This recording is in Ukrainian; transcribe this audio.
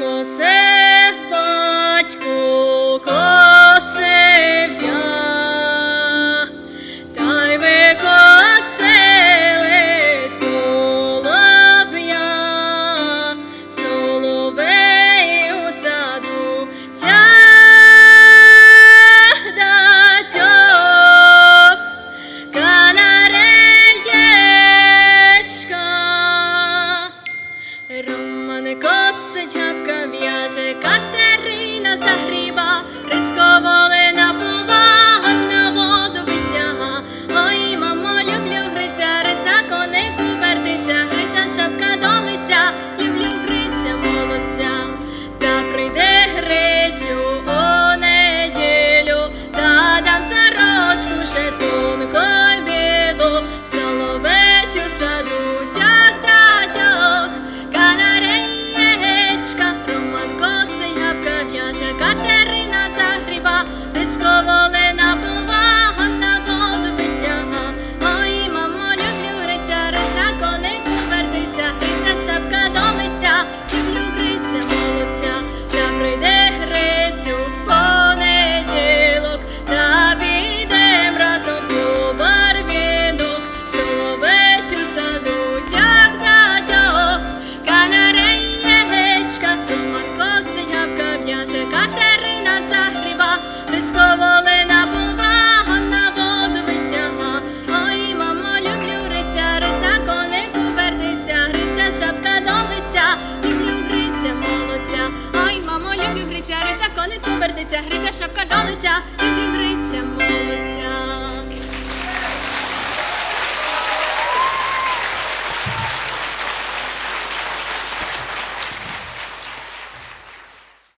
Йосиф батько косив я, та й викосили солов'я, соловей у саду тягдатьох, канареєчка. Романе косить, гапка в'яже, Катерина Așa că te Катерина загріба, Присковолена повага на воду витяга. Ой, мамо, люблю гриця, риса конику вертиться, Гриця шапка до лиця, люблю гриця молодця. Ой, мамо, люблю гриця, риса конику вертиться, Гриця шапка до лиця, люблю гриця молодця.